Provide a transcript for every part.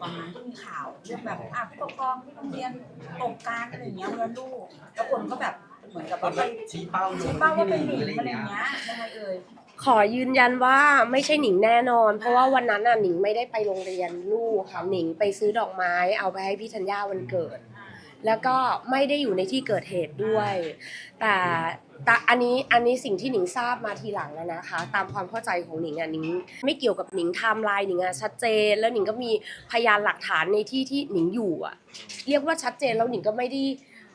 ตอนนั้นก็มีข่าวเรื่องแบบอะผู้ปกครองที่โรงเรียนตกการอะไรอย่างเงี้ยเมื่อลูกแล้วคนก็แบบเหมือนกับว่าไปชี้เป้าชี้เป้าว่าเป็นหนิงอะไรอย่างเงี้ยยยังไงเอ่ยขอยืนยันว่าไม่ใช่หนิงแน่นอน เพราะว่าวันนั้นน่ะหนิงไม่ได้ไปโรงเรียนลูกค่ะหนิงไปซื้อดอกไม้ เอาไปให้พี่ธัญญาวันเกิด แล้วก็ไม่ได้อยู่ในที่เกิดเหตุด้วย แต่ แต่อันนี้อันนี้สิ่งที่หนิงทราบมาทีหลังแล้วนะคะ ตามความเข้าใจของหนิงอะหนิงไม่เกี่ยวกับหนิงไทม์ไลน์หนิงอะชัดเจน แล้วหนิงก็มีพยานหลักฐานในที่ที่หนิงอยู่อะ เรียกว่าชัดเจนแล้วหนิงก็ไม่ได้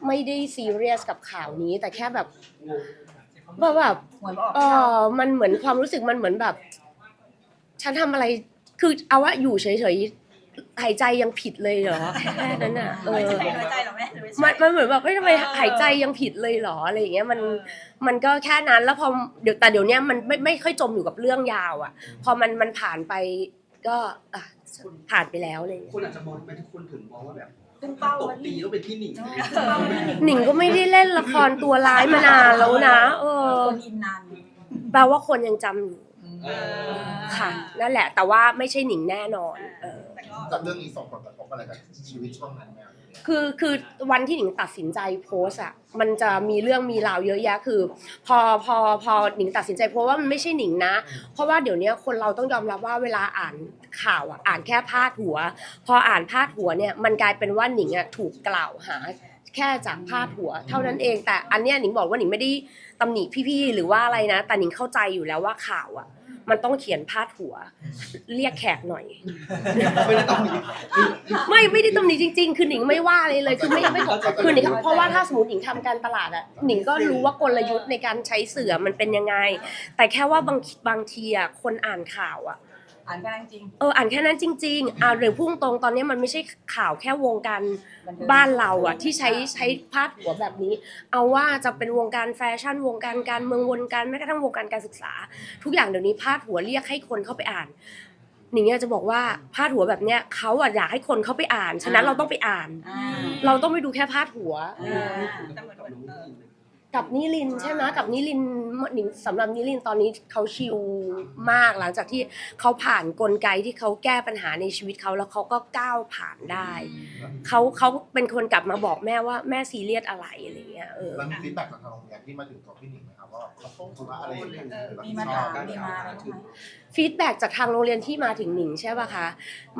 ไม่ได้ซีเรียสกับข่าวนี้ แต่แค่แบบแบบแบบหวยมาออกเออมันเหมือนความรู้สึกมันเหมือนแบบ ฉันทำอะไรคือเอาว่าอยู่เฉยๆ หายใจยังผิดเลยเหรอแค่นั้นอะเอไม่อใช่ไม่ใจหรอแม่หรือไใช่มันมันเหมือนแบบเฮ้ยทำไมเออหายใจยังผิดเลยเหรออะไรอย่างเงี้ยมันเออมันก็แค่นั้นแล้วพอเดี๋ยวแต่เดี๋ยวเนี้ยมันไม่ไม่ค่อยจมอยู่กับเรื่องยาวอะ พอมันมันผ่านไปก็อะผ่านไปแล้วอะไรอย่างเลยคนอาจจะมองไปทุกคนถึงมองว่าแบบขึ้นเป้าตกว่าตีที่แล้วเป็นที่หนิงเป้าว่าที่หนิงหนิงก็ไม่ได้เล่นละครตัวร้ายมานานแล้วนะเออคนอินนานแปลว่าคนยังจำอยู่เออค่ะนั่นแหละแต่ว่าไม่ใช่หนิงแน่นอนเออ กับเรื่องนี้ส่งผลกระทบอะไรกับชีวิตช่วงนั้นไหมครับคือคือวันที่หนิงตัดสินใจโพสต์อะมันจะมีเรื่องมีราวเยอะแยะคือ พอพอพอหนิงตัดสินใจโพสต์ว่ามันไม่ใช่หนิงนะ เพราะว่าเดี๋ยวนี้คนเราต้องยอมรับว่าเวลาอ่านข่าวอะอ่านแค่พาดหัว พออ่านพาดหัวเนี่ยมันกลายเป็นว่าหนิงอะถูกกล่าวหาแค่จากพาดหัว เท่านั้นเอง แต่อันเนี้ยหนิงบอกว่าหนิงไม่ได้ตำหนิพี่ๆหรือว่าอะไรนะ แต่หนิงเข้าใจอยู่แล้วว่าข่าวอะ มันต้องเขียนพาดหัว เรียกแขกหน่อย ไม่ได้ต้องมี ไม่ไม่ได้ตำหนิจริง ๆ คือหนิงไม่ว่าเลยเลยคือไม่ไม่เข้าใจคือหนิงเพราะว่าถ้าสมมติหนิงทำการตลาดอะหนิงก็รู้ว่ากลยุทธ์ในการใช้เสือมันเป็นยังไง แต่แค่ว่าบางบางทีอะคนอ่านข่าวอะ อ่านแค่นั้นจริง เอออ่านแค่นั้นจริงๆอ่าหรือพุ่งตรงตอนนี้มันไม่ใช่ข่าวแค่วงการบันเทิงบ้านเราอะที่ใช้ใช้พาดหัวแบบนี้ เอาว่าจะเป็นวงการแฟชั่นวงการการเมืองวงการแม้กระทั่งวงการการศึกษา ทุกอย่างเดี๋ยวนี้พาดหัวเรียกให้คนเข้าไปอ่านหนิงอยากจะบอกว่าพาดหัวแบบเนี้ยเขาอะอยากให้คนเข้าไปอ่าน ฉะนั้นเราต้องไปอ่านอ่าเราต้องไปดูแค่พาดหัวอ่าแต่เหมือนเหมือนเออ กับนิลินทร์ใช่ไหมกับนิลินทร์หนิงสำหรับนิลินทร์ตอนนี้เขาชิลมากหลังจากที่เขาผ่านกลไกที่เขาแก้ปัญหาในชีวิตเขาแล้วเขาก็ก้าวผ่านได้ เขาเขาเป็นคนกลับมาบอกแม่ว่าแม่ซีเรียสอะไรอะไรเงี้ยเออ แล้วมีฟีดแบ็กจากทางโรงเรียนที่มาถึงตัวพี่หนิงไหมครับ ว่าเขาต้องถือว่าอะไรอย่างเงี้ยหรือรับมีผิดมาชอถาบมมีมาอะไรบ้างไหม ฟีดแบ็กจากทางโรงเรียนที่มาถึงหนิงใช่ป่ะคะ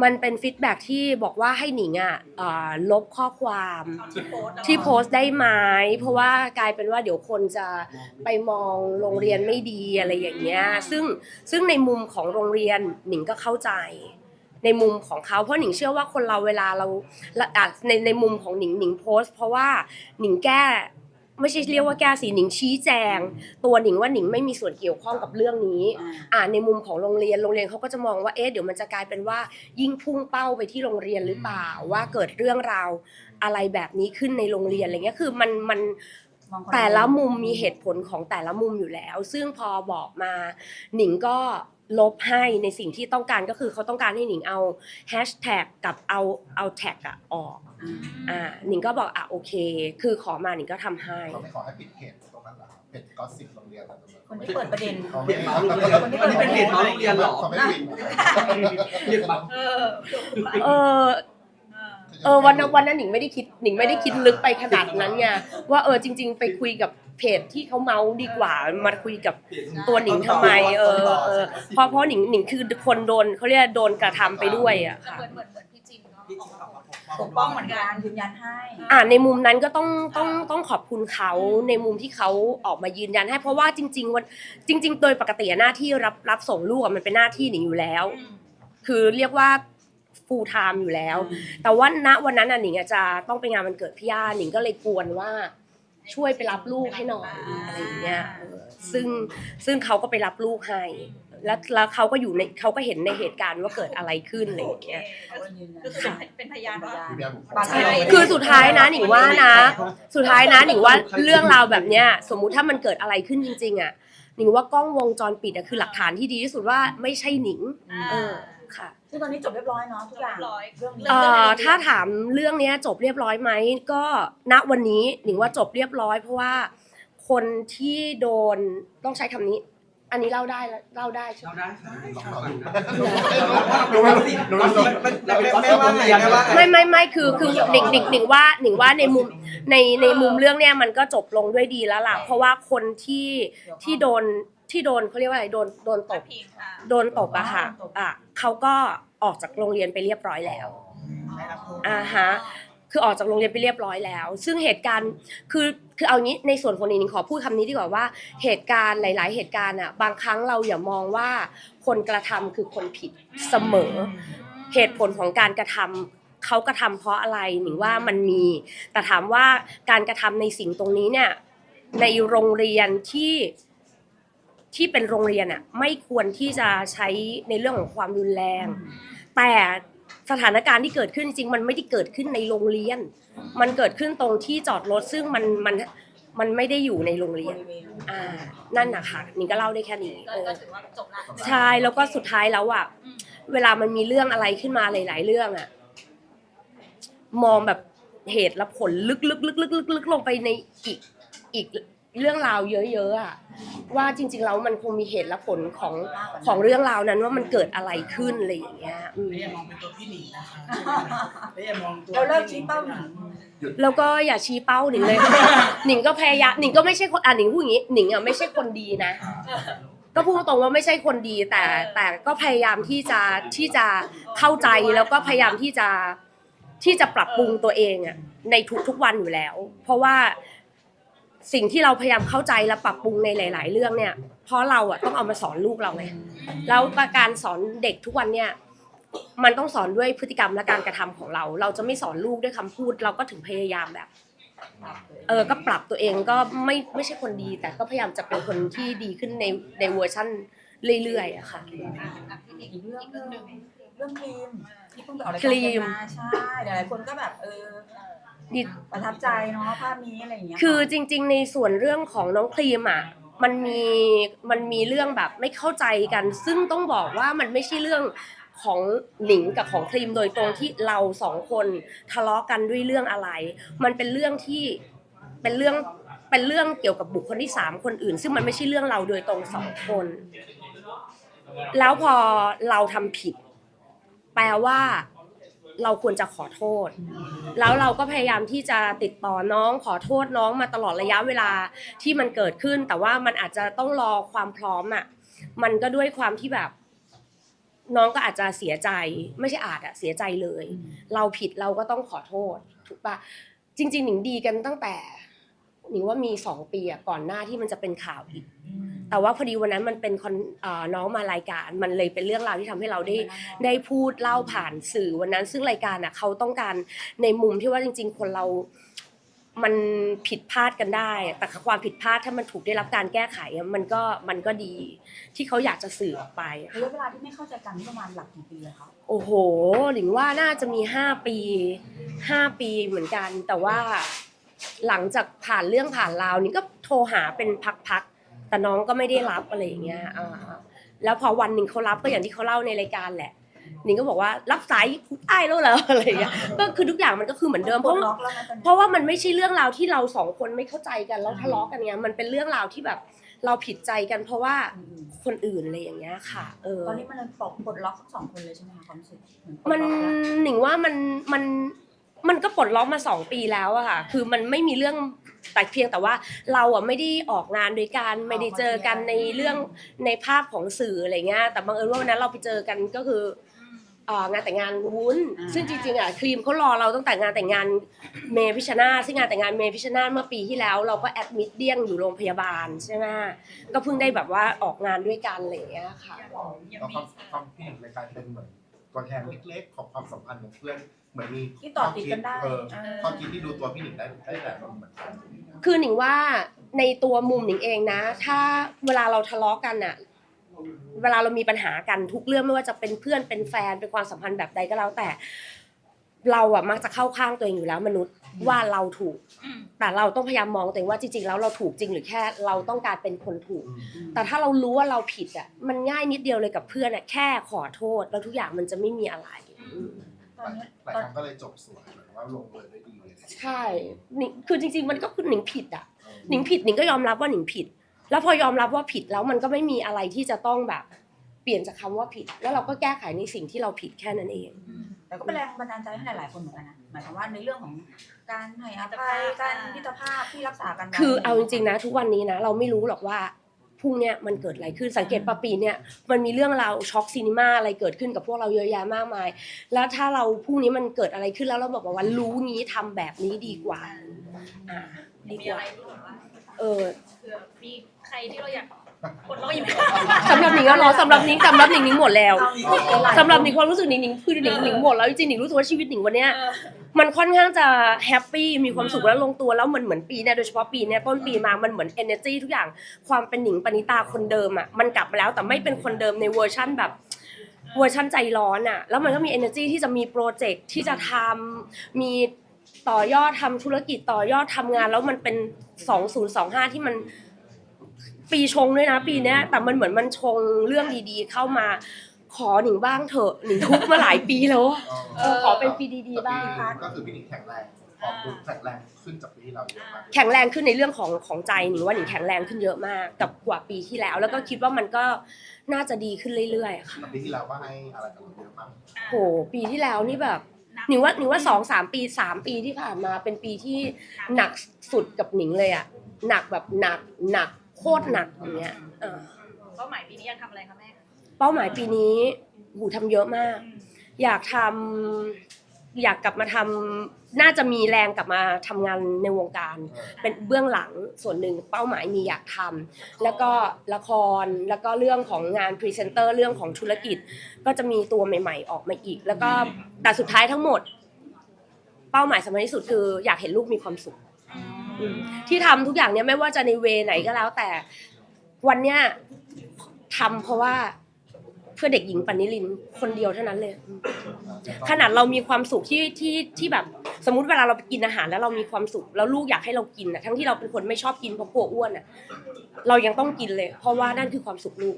มันเป็นฟีดแบ็กที่บอกว่าให้หนิงอะเอ่อลบข้อความที่โพสต์อะที่โพสต์ได้ไหมเพราะว่ากลายเป็นว่าเดี๋ยวคนจะไปมองโรงเรียนไม่ดีอะไรอย่างเงี้ย ซึ่งซึ่งในมุมของโรงเรียนหนิงก็เข้าใจ ในมุมของเขาเพราะหนิงเชื่อว่าคนเราเวลาเราละอะในในมุมของหนิงหนิงโพสต์ เพราะว่าหนิงแก้ ไม่ใช่เรียกว่าแก้สีหนิงชี้แจง ตัวหนิงว่าหนิงไม่มีส่วนเกี่ยวข้องกับเรื่องนี้อ่าอ่าในมุมของโรงเรียนโรงเรียนเขาก็จะมองว่าเอ๊ะเดี๋ยวมันจะกลายเป็นว่า ยิ่งพุ่งเป้าไปที่โรงเรียนหรือเปล่าว่าเกิดเรื่องราวอะไรแบบนี้ขึ้นในโรงเรียนอะไรเงี้ยคือมันมันมองคนแต่ละมุมมีเหตุผลของแต่ละมุมอยู่แล้ว ซึ่งพอบอกมาหนิงก็ ลบให้ในสิ่งที่ต้องการก็คือเขาต้องการให้หนิงเอาแฮชแท็กกับเอาเอาแท็กอะออกอ่าอ่าหนิงก็บอกอะโอเค คือขอมาหนิงก็ทำให้เขาไม่ขอให้ปิดเพจตรงนั้นเหรอครับเพจก็สิบโรงเรียนอะไรตรงนั้นคนที่เปิดประเด็นเขาเรีไม่ยกเมาส์โรงเรียนอันนี้เป็นเพจเมาส์โรงเรียนเหรอเขาไม่ปิดเรียกเมาส์เออเออเออวันนั้นวันนั้นหนิงไม่ได้คิดหนิงไม่ได้คิดลึกไปขนาดนั้นไงว่าเออจริง ๆ ไปคุยกับ เพจที่เขาเมาส์ดีกว่ามาคุยกับตัวหนิงทำไม เออเออเพราะเพราะหนิงหนิงคือคนโดนเขาเรียกโดนกระทำไปด้วยอะแต่ค่ะ เหมือนเหมือนเหมือนพี่จินก็พี่อจิอกงมาออกบอกมาปกป้องเหมือนกันยืนยันให้ อ่าในมุมนั้นก็ต้องต้องต้องขอบคุณเขาในมุมที่เขาออกมายืนยันให้เพราะว่าจริง ๆ วันจริง ๆ โดยปกติอะหน้าที่รับรับส่งลูกอะมันเป็นหน้าที่หนิงอยู่แล้ว คือเรียกว่า full time อยู่แล้ว แต่ว่าณวันนั้นน่ะหนิงอาจจะต้องไปงานวันเกิดพี่ย่าหนิงก็เลยกวนว่า ช่วยไปรับลูกให้หน่อยอะไรอย่างเงี้ยเออซึ่งซึ่งเขาก็ไปรับลูกให้ แล้วแล้วเขาก็อยู่ในเขาก็เห็นในเหตุการณ์ว่าเกิดอะไรขึ้นอะไรอย่างเงี้ยเขาก็ยืนยันก็คือเป็นเป็นพยานว่า พี่แม่บุคคลใช่ คือสุดท้ายนะหนิงว่านะ สุดท้ายนะหนิงว่าเรื่องราวแบบเนี้ยสมมุติถ้ามันเกิดอะไรขึ้นจริง ๆ อะหนิงว่ากล้องวงจรปิดอะคือหลักฐานที่ดีที่สุดว่าไม่ใช่หนิง เออค่ะ ซึ่งตอนนี้จบเรียบร้อยเนาะทุกอย่างเรียบร้อยเรื่องนี้ เอ่อถ้าถามเรื่องเนี้ยจบเรียบร้อยไหมก็ณวันนี้หนิงว่าจบเรียบร้อยเพราะว่าคนที่โดนต้องใช้คำนี้ อันนี้เล่าได้แล้วเล่าได้ใช่ไหมเราได้ค่ะหนูไม่รู้หนูไม่รู้เราแม่ว่าไงแม่ว่าไงไม่ไม่ไม่คือคือหนิงหนิงหนิงว่าหนิงว่าในมุมในในมุมเรื่องเนี้ยมันก็จบลงด้วยดีแล้วล่ะเพราะว่าคนที่ที่โดนที่โดนเขาเรียกว่าอะไรโดนโดนตบพิงค่ะโดนตบอะค่ะอะ เขาก็ออกจากโรงเรียนไปเรียบร้อยแล้วอ่าฮะคือออกจากโรงเรียนไปเรียบร้อยแล้ว ซึ่งเหตุการณ์คือคือเอางี้ในส่วนของนิงนิงขอพูดคำนี้ดีกว่าว่าเหตุการณ์หลาย ๆ เหตุการณ์อะบางครั้งเราอย่ามองว่าคนกระทำคือคนผิดเสมอ เหตุผลของการกระทำเขากระทำเพราะอะไรหนิงว่ามันมี แต่ถามว่าการกระทำในสิ่งตรงนี้เนี่ยในโรงเรียนที่ ที่เป็นโรงเรียนอะไม่ควรที่จะใช้ในเรื่องของความรุนแรง แต่สถานการณ์ที่เกิดขึ้นจริงๆมันไม่ได้เกิดขึ้นในโรงเรียน มันเกิดขึ้นตรงที่จอดรถซึ่งมันมันมันไม่ได้อยู่ในโรงเรียนบริเวณอ่านั่นนะคะนี่ก็เล่าได้แค่นี้ก็เออก็ถือว่าจบละใช่แล้วก็สุดท้ายแล้วอะอืมเวลามันมีเรื่องอะไรขึ้นมาหลาย ๆ เรื่องอะมองแบบเหตุและผลลึกๆลึกๆลึกๆลงไปในอีกอีกเรื่องราวเยอะๆอะ ว่าจริง ๆ แล้วมันคงมีเหตุและผลของของเรื่องราวนั้นว่ามันเกิดอะไรขึ้นอะไรอย่างเงี้ยอืมไม่อย่ามองเป็นตัวพี่หนิงนะคะไม่อย่ามองตัวเราเลิกชี้เป้าหนิง แล้วก็อย่าชี้เป้าหนิงเลย หนิงก็พยายามหนิงก็ไม่ใช่คนอะหนิงพูดอย่างนี้หนิงอะไม่ใช่คนดีนะ ก็พูดตรงว่าไม่ใช่คนดีแต่แต่ก็พยายามที่จะที่จะเข้าใจแล้วก็พยายามที่จะที่จะปรับปรุงตัวเองอะในทุกๆวันอยู่แล้ว เพราะว่า สิ่งที่เราพยายามเข้าใจและปรับปรุงในหลาย ๆ เรื่องเนี่ยเพราะเราอะต้องเอามาสอนลูกเราไงแล้วการสอนเด็กทุกวันเนี่ยมันต้องสอนด้วยพฤติกรรมและการกระทำของเรา เราจะไม่สอนลูกด้วยคำพูด เราก็ถึงพยายามแบบเออก็ปรับตัวเองก็ไม่ไม่ใช่คนดี แต่ก็พยายามจะเป็นคนที่ดีขึ้นในในเวอร์ชั่นเรื่อยๆอะค่ะอะอะพี่หนิงอีกเรื่องอีกหเรื่นึองงหนึ่งเรื่องครีมที่เพิ่งไปออกรายคการรีมกันมาใช่หลายๆคนก็แบบเออ ดีประทับใจเนาะภาพนี้อะไรอย่างเงี้ยคือจริง ๆ ในส่วนเรื่องของน้องครีมอะมันมีมันมีเรื่องแบบไม่เข้าใจกัน ซึ่งต้องบอกว่ามันไม่ใช่เรื่องของหนิงกับของครีมโดยตรงที่เราสองคนทะเลาะกันด้วยเรื่องอะไร มันเป็นเรื่องที่เป็นเรื่องเป็นเรื่องเกี่ยวกับบุคคลที่สามคนอื่น ซึ่งมันไม่ใช่เรื่องเราโดยตรงสองคน แล้วพอเราทำผิด แปลว่า เราควรจะขอโทษ แล้วเราก็พยายามที่จะติดต่อน้องขอโทษน้องมาตลอดระยะเวลาที่มันเกิดขึ้น แต่ว่ามันอาจจะต้องรอความพร้อมอะมันก็ด้วยความที่แบบ น้องก็อาจจะเสียใจ ไม่ใช่อาจอะเสียใจเลย เราผิดเราก็ต้องขอโทษถูกปะจริงๆหนิงดีกันตั้งแต่ นิงว่ามีสองปีอะก่อนหน้าที่มันจะเป็นข่าวอีก แต่ว่าพอดีวันนั้นมันเป็นคอนเอ่อน้องมารายการมันเลยเป็นเรื่องราวที่ทำให้เราได้ได้พูดเล่าผ่านสื่อวันนั้น ซึ่งรายการอะเขาต้องการในมุมที่ว่าจริง ๆ คนเรา มันผิดพลาดกันได้ แต่ความผิดพลาดถ้ามันถูกได้รับการแก้ไขอะมันก็มันก็ดีที่เขาอยากจะสื่อออกไปอะระยะเวลาที่ไม่เข้าใจกันนี่ประมาณหลักกี่ปีอะคะโอ้โหหลิงว่าน่าจะมีห้าปีห้าปีเหมือนกัน แต่ว่า หลังจากผ่านเรื่องผ่านราวนี่ก็โทรหาเป็นพักๆแต่น้องก็ไม่ได้รับอะไรอย่างเงี้ยอ่าแล้วพอวันหนึ่งเขารับก็อย่างที่เขาเล่าในรายการแหละหนิงก็บอกว่ารับสายได้แล้วเหรออะไรอย่างเงี้ยก็คือทุกอย่างมันก็คือเหมือนเดิมเพปลราะดว่าล็อกแล้วนะตอนนี้เพราะว่ามันไม่ใช่เรื่องราวที่เราสองคนไม่เข้าใจกันแล้วทะเลาะกันไงมันเป็นเรื่องราวที่แบบเราผิดใจกันเพราะว่าอืมคนอื่นอะไรอย่างเงี้ยค่ะ เออตอนนี้มันเลยปลดปลดล็อกทั้งสองคนเลยใช่ไหมคะความรู้สึกเหอปลดมันล็อกแล้วหนิงว่ามันมันมันก็ ปลดล็อกมาสองปีแล้วอะค่ะ คือมันไม่มีเรื่องแต่เพียงแต่ว่าเราอะไม่ได้ออกงานด้วยกันไม่ได้เจอกันในเรื่องในภาพของสื่ออะไรเงี้ยแต่บังเอิญว่าวันนั้นเราไปเจอกันก็คือเอ่องานแต่งงานวุ้น ซึ่งจริงๆอะครีมเขารอเราตั้งแต่งานแต่งงานเมพิชนาธิ์ซึ่งงานแต่งงานเมพิชนาธิ์เมื่อปีที่แล้ว เราก็แอดมิดเดี้ยงอยู่โรงพยาบาลใช่ไหมก็เพิ่งได้แบบว่าออกงานด้วยกันอะไรอย่างเงี้ยค่ะยังแล้วมีความความพี่หนิงเลยกลายเป็นเหมือน ตัวแทนเล็กๆ ของความสัมพันธ์ของเพื่อนเหมือนมีที่ต่อติดกันได้ เออเออความคิดที่ดูตัวพี่หนิงได้ได้แต่เหมือนกันคือหนิงว่าในตัวมุมหนิงเองนะ ถ้าเวลาเราทะเลาะกันอะเวลาเรามีปัญหากันทุกเรื่องไม่ว่าจะเป็นเพื่อนเป็นแฟนเป็นความสัมพันธ์แบบใดก็แล้วแต่ เราอะมักจะเข้าข้างตัวเองอยู่แล้วมนุษย์ว่าเราถูกอืมแต่เราต้องพยายามมองตัวเองว่าจริงๆแล้วเราถูกจริงหรือแค่เราต้องการเป็นคนถูกอืมแต่ถ้าเรารู้ว่าเราผิดอะมันง่ายนิดเดียวเลยกับเพื่อนอะแค่ขอโทษ แล้วทุกอย่างมันจะไม่มีอะไรอืมตอนนี้หลายตอนครั้งก็เลยจบสวยเหมือนว่าลงเอยด้วยดีเลยใช่หนิงคือจริง ๆ มันก็คือหนิงผิดอะเออหนิงผิดหนิงก็ยอมรับว่าหนิงผิด แล้วพอยอมรับว่าผิดแล้วมันก็ไม่มีอะไรที่จะต้องแบบ เปลี่ยนจากคำว่าผิด แล้วเราก็แก้ไขในสิ่งที่เราผิดแค่นั้นเอง แต่ก็เป็นแรงบันดาลใจให้หลายๆคนเหมือนกันนะหมายความว่าในเรื่องของการให้อภัยการมิตรภาพที่รักษากันไว้คือเอาจริงๆนะ ทุกวันนี้นะ เราไม่รู้หรอกว่าพรุ่งเนี้ยมันเกิดอะไรขึ้นสังเกตปะปีเนี่ยมันมีเรื่องราวช็อกซีนีมาอะไรเกิดขึ้นกับพวกเราเยอะแยะมากมาย แล้วถ้าเราพรุ่งนี้มันเกิดอะไรขึ้นแล้วเราบอกว่ารู้งี้ทำแบบนี้ดีกว่าอ่าดีมีกอะว่า ไรที่แบบว่าเออ เผื่อมีใครที่เราอยาก คนเรายังไม่สำหรับหนิงก็รอสำหรับหนิงสำหรับหนิงหนิงหมดแล้วเอาอีกหลายๆสำหรับหนิงความรู้สึกหนิงหนิงคือหนิงหนิงหมดแล้วจริงๆหนิงรู้สึกว่าชีวิตหนิงวันเนี้ยเออมันค่อนข้างจะแฮปปี้มีความสุขแล้วลงตัวแล้วมันเหมือนปีเนี่ยโดยเฉพาะปีเนี่ยต้นปีมามันเหมือน energy ทุกอย่างความเป็นหนิงปณิตาคนเดิมอะมันกลับมาแล้วแต่ไม่เป็นคนเดิมในเวอร์ชั่นแบบเวอร์ชั่นใจร้อนอะแล้วมันก็มี energy ที่จะมีโปรเจกต์ที่จะทำมีต่อยอดทำธุรกิจต่อยอดทำงาน แล้วมันเป็น 2025 ที่มัน ปีชงด้วยนะปีเนี้ยแต่มันเหมือนมันชงเรื่องดีๆ เข้ามา ขอหนิงบ้างเถอะหนิงทุกข์มาหลายปีแล้วอะเออขอเป็นปีดีๆบ้างก็คือพี่หนิงแข็งแรงขอบคุณแข็งแรงขึ้นจากปีที่เราเยอะมากแข็งแรงขึ้นในเรื่องของของใจหนิงว่าหนิงแข็งแรงขึ้นเยอะมากกับกว่าปีที่แล้ว แล้วก็คิดว่ามันก็น่าจะดีขึ้นเรื่อยๆอะค่ะแต่ปีที่แล้วก็ให้อะไรกับเราเยอะมากโหปีที่แล้วนี่แบบหนิงว่าหนิงว่าสองสามปีสามปีที่ผ่านมาเป็นปีที่หนักสุดกับหนิงเลยอะหนักแบบหนักหนัก โคตรหนักอย่างเงี้ยเออเป้าหมายปีนี้อยากทำอะไรคะแม่เป้าหมายปีนี้หูทำเยอะมาก อยากทำอยากกลับมาทำน่าจะมีแรงกลับมาทำงานในวงการ เป็นเบื้องหลังส่วนหนึ่งเป้าหมายมีอยากทำแล้วก็ละครแล้วก็เรื่องของงานพรีเซนเตอร์เรื่องของธุรกิจ ก็จะมีตัวใหม่ ๆ ออกมาอีก แล้วก็แต่สุดท้ายทั้งหมด เป้าหมายสำคัญที่สุดคืออยากเห็นลูกมีความสุขอืม ที่ทำทุกอย่างเนี้ยไม่ว่าจะในเวไหนก็แล้ว แต่วันเนี้ยทำเพราะว่าเพื่อเด็กหญิงปณิลินคนเดียวเท่านั้นเลย ขนาดเรามีความสุขที่ที่ที่แบบ สมมุติเวลาเราไปกินอาหารแล้วเรามีความสุขแล้วลูกอยากให้เรากินนะทั้งที่เราเป็นคนไม่ชอบกินเพราะกลัวอ้วนอะ เรายังต้องกินเลย เพราะว่านั่นคือความสุขลูก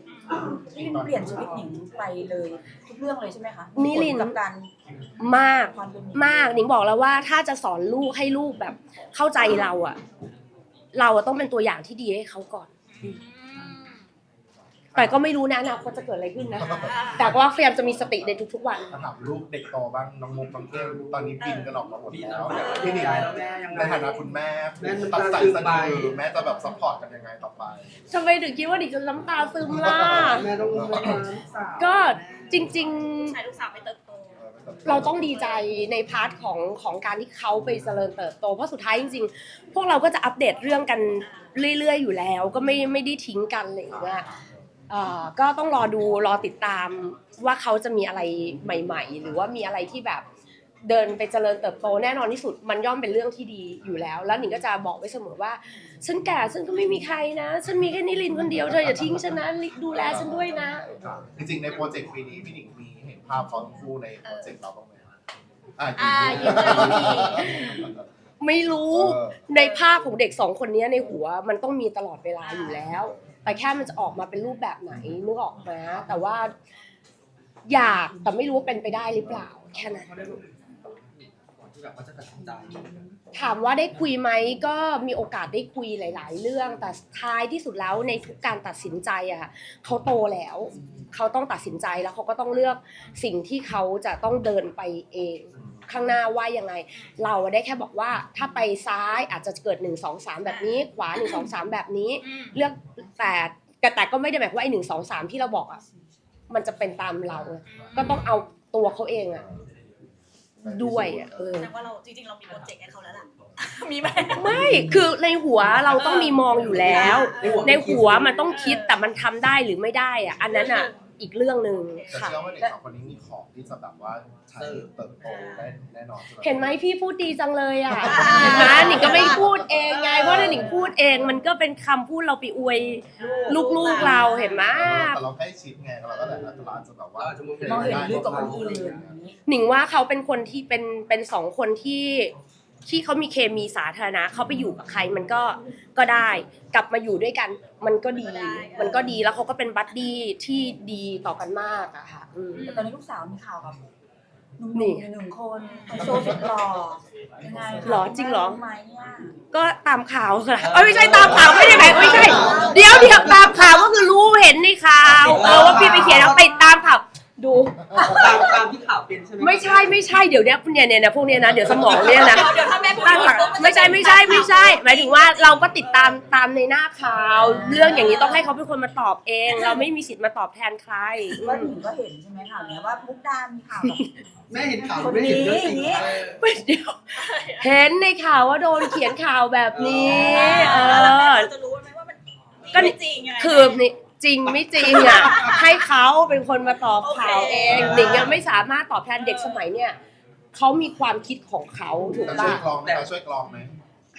นี่เปลี่ยนชีวิตหนิงไปเลย ทุกเรื่องเลยใช่ไหมคะนิรินทร์ กับการมาก ความเป็นมากหนิงบอกแล้วว่าถ้าจะสอนลูกให้ลูกแบบเข้าใจเราอะเราอะต้องเป็นตัวอย่างที่ดีให้เขาก่อน แต่ก็ไม่รู้นะอนาคตจะเกิดอะไรขึ้นนะ แต่ว่าพยายามจะมีสติในทุกๆวันถ้าถามลูกเด็กโตบ้างน้องมุกน้องเกลตอนนี้บินกันออกมาหมดปีแล้แล้ววพี่พี่หหนินิงงแล้วแม่ยังไงในฐานะคุณแม่แม่น้ำตัตาดใจซึมสะไปดือแม่จะแบบซัพพอร์ตกันยังไงต่อไป ทำไมถึงคิดว่าดิฉันน้ำตาซึมล่ะ แม่ต้องเลี้ยงลูกสาวก็ จริงชายลูกสาวไปเติบโตๆเราต้องดีใจในพาร์ทของของการที่เขาไปเจริญเติบโต เพราะสุดท้ายจริงๆ พวกเราก็จะอัปเดตเรื่องกันเรื่อยๆ อยู่แล้ว ก็ไม่ไม่ได้ทิ้งกันอะไรอย่างเงี้ยเอ่อก็ต้องรอดูรอติดตามว่าเขาจะมีอะไรใหม่ ๆ หรือว่ามีอะไรที่แบบ เดินไปเจริญเติบโตแน่นอนที่สุดมันย่อมเป็นเรื่องที่ดีอยู่แล้ว แล้วหนิงก็จะบอกไว้เสมอว่าฉันแก่ฉันก็ไม่มีใครนะ ฉันมีแค่นิรินทร์คนเดียวเธออย่าทิ้งฉันนะดูแลฉันด้วยนะจริงๆในโปรเจกต์ปีนี้พี่หนิงมีเห็นภาพเขาทั้งคู่ในโปรเจกต์เราบ้างไหมอ่าอ่ายินดีก็มี ไม่รู้เออในภาพของเด็กสองคนนี้ในหัวมันต้องมีตลอดเวลาอยู่แล้ว แต่แค่มันจะออกมาเป็นรูปแบบไหนนึกออกมาแต่ว่า อยากแต่ไม่รู้ว่าเป็นไปได้หรือเปล่า แค่นั้นเขาได้ แบบก่อนที่แบบว่าจะตัดสินใจ ถามว่าได้คุยไหมก็มีโอกาสได้คุยหลาย ๆ เรื่อง แต่ท้ายที่สุดแล้วในทุกการตัดสินใจอะเขาโตแล้ว เขาต้องตัดสินใจแล้วเขาก็ต้องเลือกสิ่งที่เขาจะต้องเดินไปเอง ข้างหน้าว่ายังไง เราได้แค่บอกว่าถ้าไปซ้ายอาจจะเกิด1 2 3 แบบนี้ ขวา 1 2 3 แบบนี้อืมเลือกแต่แต่แต่ก็ไม่ได้หมายความว่าไอ้หนึ่งสองสามที่เราบอกอะมันจะเป็นตามเราไงก็ต้องเอาตัวเขาเองอะ ด้วยอะเออ แสดงว่าเราจริงๆเรามีโปรเจกต์ให้เขาแล้วล่ะ มีไหม ไม่ คือในหัวเราต้องมีมองอยู่แล้ว ในหัวมันต้องคิดแต่มันทำได้หรือไม่ได้อะ อันนั้นอะ อีกเรื่องหนึ่งแต่ค่ะ เชื่อว่าเด็กสองคนนี้มีของที่จะแบบว่า ใช้เติบโตได้แน่นอนใช่ไหมเห็นไหมพี่พูดดีจังเลยอะ เห็นไหมหนิงก็ไม่พูดเองไง เพราะถ้าหนิงพูดเองมันก็เป็นคำพูดเราไปอวยลูกๆเราเห็นไหม แต่เราใกล้ชิดไงเราก็แบบเราอาจจะแบบว่ามองเห็นลึกกว่าคนอื่นอย่างนี้ หนิงว่าเขาเป็นคนที่เป็นเป็นสองคนที่ที่เขามีเคมีสาธารณะเขาไปอยู่กับใครมันก็ก็ได้ กลับมาอยู่ด้วยกัน มันก็ดี มันก็ดีแล้วเขาก็เป็นบัดดี้ที่ดีต่อกันมากอะค่ะอืม แต่ตอนนี้ลูกสาวมีข่าวกับ หนุ่มๆอยู่หนึ่งคนไฮโซสุดหล่อยังไงคะหรอจริงเหรอไหมอะก็ตามข่าวค่ะเอ้ยไม่ใช่ตามข่าวไม่ใช่ไหนไม่ใช่ เดี๋ยวเดี๋ยวตามข่าวก็คือรู้เห็นในข่าวเออว่าพี่ไปเขียนแล้วไปตามข่าว ดู ตามตามที่ข่าวเป็นใช่ไหมไม่ใช่ไม่ใช่เดี๋ยวเนี้ยเนี่ยเนี่ยนะพวกเนี้ยนะเดี๋ยวสมองเนี่ยนะเดี๋ยวเดี๋ยวถ้าแม่พูดตั้งหลักปุ๊บนจะไม่ใช่ไม่ใช่ไม่ใช่ หมายถึงว่าเราก็ติดตามตามในหน้าข่าว เรื่องอย่างนี้ต้องให้เขาเป็นคนมาตอบเอง เราไม่มีสิทธิ์มาตอบแทนใครก็หนิงก็เห็นใช่ไหมข่าวเนี้ยว่ามุกดามีข่าวแบบแม่เห็นข่าวคนไม่เห็นนี้เรื่องจอริงย่างนี้ไม่เดี๋ยวเห็นในข่าวว่าโดนเขียนข่าวแบบนี้ เอแล้วแม่อจะรู้ไหมว่ามันก็ไม่จริงไงคือนี่ จริงไม่จริงอะ ให้เขาเป็นคนมาตอบข่าวเองโอเคหนิงยังไม่สามารถตอบแทนเด็กสมัยเนี่ยเขามีความคิดของเขาถูกช่วป่ะยกรองไหมคะช่วยกรองไหม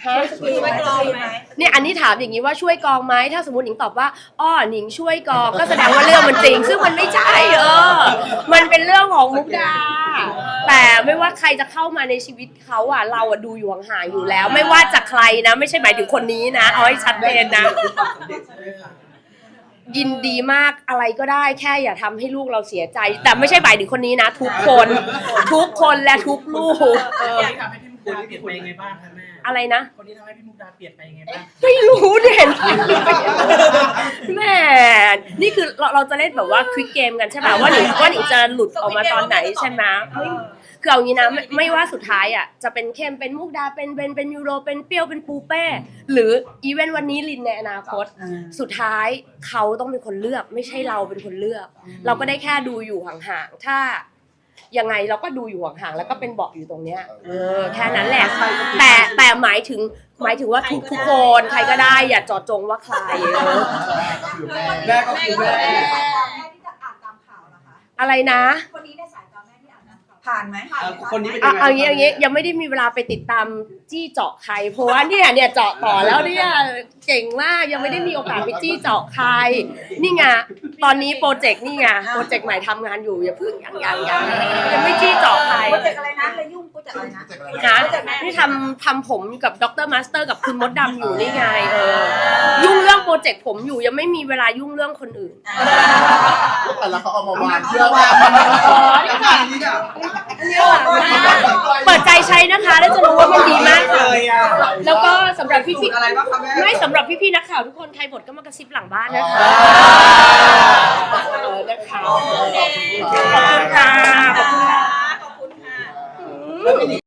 ฮะ ช่วยกรองไหม เนี่ยอันนี้ถามอย่างนี้ว่าช่วยกองไหมถ้าสมมติหนิงตอบว่าอ้อหนิงช่วยกองก็แสดงว่าเรื่องมันจริง ซึ่งมันไม่ใช่เออ มันเป็นเรื่องของมุกดา แต่ไม่ว่าใครจะเข้ามาในชีวิตเขาอะ เราอะดูอยู่ห่างๆอยู่แล้ว ไม่ว่าจะใครนะ ไม่ใช่หมายถึงคนนี้นะเอาให้ชัดเจนนะคือความสำเร็จใช่ไหมคะ ยินดีมากอะไรก็ได้แค่อย่าทำให้ลูกเราเสียใจ แต่ไม่ใช่หมายถึงคนนี้นะ ทุกคน ทุกคนและทุกลูกเออที่ทำให้พี่มุกดาเปลี่ยนไปยังไงบ้างคะแม่อะไรนะ คนที่ทำให้พี่มุกดาเปลี่ยนไปยังไงบ้างไม่รู้เนี่ยเห็นแหม่นี่คือเราเราจะเล่นแบบว่าควิกเกมกันใช่ไหมว่าหนิงว่าหนิงจะหลุดออกมาตอนไหนใช่ไหมไม่ คือเอางี้นะไม่ไม่ว่าสุดท้ายอะจะเป็นเข้มเป็นมุกดาเป็นเบนเป็นยูโรเป็นเปรี้ยวเป็นปูเป้ หรืออีเวนต์วันนี้ลินในอนาคต สุดท้ายเขาต้องเป็นคนเลือกไม่ใช่เราเป็นคนเลือก เราก็ได้แค่ดูอยู่ห่างๆถ้ายังไงเราก็ดูอยู่ห่างๆแล้วก็เป็นเบาะอยู่ตรงเนี้ยเออแค่นั้นแหละแต่แต่หมายถึงหมายถึงว่าทุกทุกคนใครก็ได้อย่าเจอดจงว่าใครเออแม่ก็คือแม่ แม่ก็คือแม่แม่แม่ที่จะอ่านตามข่าวเหรอคะอะไรนะ คนนี้ในสาย ตาแม่ที่อ่านตามข่าวผ่านไหมเอ่อคนนี้เป็นเอายังไง เอางี้เอางี้ยังไม่ได้มีเวลาไปติดตามจี้เจาะใครเพราะว่าเนี่ยเนี่ยเจาะต่อแล้วเนี่ยเก่งมากยังไม่ได้มีโอกาสไปจี้เจาะใครนี่ไงตอนนี้โปรเจกต์นี่ไงโปรเจกต์ใหม่ทำงานอยู่อย่าเพิ่งยังยังยังยังไม่จี้เจาะใครโปรเยุ่งกูจะอะไรนะนะที่ทำทำผมกับด็อกเตอร์มาสเตอร์กับคุณมดดำอยู่นี่ไงเออยุ่งเรื่องโปรเจกต์ผมอยู่ยังไม่มีเวลายุ่งเรื่องคนอื่นลูกหนแล้วเขาเอามาวางเชื่อว่าอันนี่ค่ะเปิดใจใช้นะคะแล้วจะรู้ว่ามันดีมากเลยอะแล้วก็สำหรับพี่พี่ไม่ไม่สำหรับพี่พี่นักข่าวทุกคนใครบทก็มากระซิบหลังบ้านนะคะเออนะคะขอบคุณค่ะขอบคุณค่ะ Ooh.